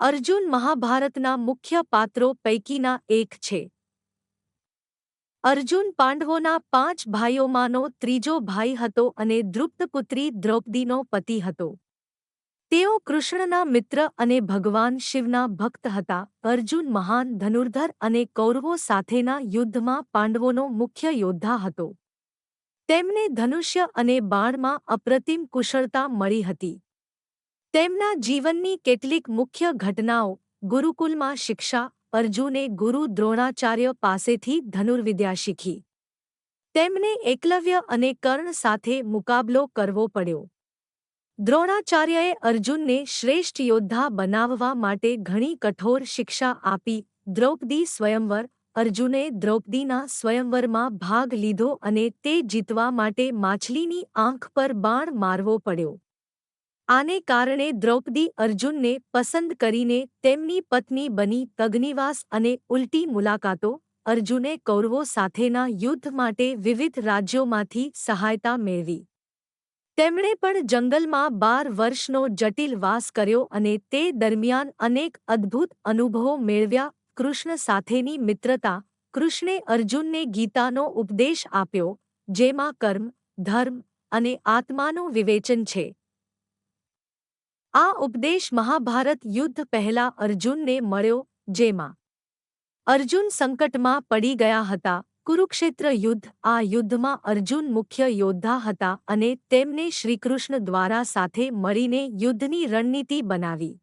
અર્જુન મહાભારતના મુખ્ય પાત્રો પૈકીના એક છે. અર્જુન પાંડવોના પાંચ ભાઈઓમાંનો ત્રીજો ભાઈ હતો અને દ્રુપ્તપુત્રી દ્રૌપદીનો પતિ હતો. તેઓ કૃષ્ણના મિત્ર અને ભગવાન શિવના ભક્ત હતા. અર્જુન મહાન ધનુર્ધર અને કૌરવો સાથેના યુદ્ધમાં પાંડવોનો મુખ્ય યોદ્ધા હતો. તેમને ધનુષ્ય અને બાણમાં અપ્રતિમ કુશળતા મળી હતી. તેમના જીવનની કેટલીક મુખ્ય ઘટનાઓ ગુરુકુલમાં શિક્ષા, અર્જુને ગુરુ દ્રોણાચાર્ય પાસેથી ધનુર્વિદ્યા શીખી. તેમને એકલવ્ય અને કર્ણ સાથે મુકાબલો કરવો પડ્યો. દ્રોણાચાર્યએ અર્જુનને શ્રેષ્ઠ યોદ્ધા બનાવવા માટે ઘણી કઠોર શિક્ષા આપી, દ્રૌપદી સ્વયંવર, અર્જુને દ્રૌપદીના સ્વયંવરમાં ભાગ લીધો અને તે જીતવા માટે માછલીની આંખ પર બાણ મારવો પડ્યો. આને કારણે દ્રૌપદી અર્જુનને પસંદ કરીને તેમની પત્ની બની તગ્નિવાસ અને ઉલટી મુલાકાતો અર્જુને કૌરવો સાથેના યુદ્ધ માટે વિવિધ રાજ્યોમાંથી સહાયતા મેળવી. તેમણે પણ જંગલમાં બાર વર્ષનો જટિલ વાસ કર્યો અને તે દરમિયાન અનેક અદ્ભુત અનુભવો મેળવ્યા. કૃષ્ણ સાથેની મિત્રતા, કૃષ્ણે અર્જુનને ગીતાનો ઉપદેશ આપ્યો, જેમાં કર્મ, ધર્મ અને આત્માનું વિવેચન છે. આ ઉપદેશ મહાભારત યુદ્ધ પહેલા અર્જુનને મળ્યો, જેમાં અર્જુન સંકટમાં પડી ગયા હતા. કુરુક્ષેત્ર યુદ્ધ, આ યુદ્ધમાં અર્જુન મુખ્ય યોદ્ધા હતા અને તેમને શ્રીકૃષ્ણ દ્વારા સાથે મળીને યુદ્ધની રણનીતિ બનાવી.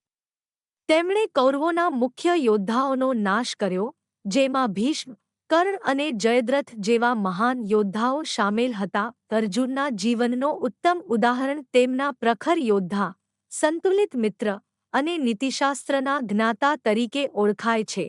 તેમણે કૌરવોના મુખ્ય યોદ્ધાઓનો નાશ કર્યો, જેમાં ભીષ્મ, કર્ણ અને જયદ્રથ જેવા મહાન યોદ્ધાઓ સામેલ હતા. અર્જુનના જીવનનો ઉત્તમ ઉદાહરણ તેમના પ્રખર યોદ્ધા સંતુલિત મિત્ર અને નીતિશાસ્ત્રના જ્ઞાતા તરીકે ઓળખાય છે.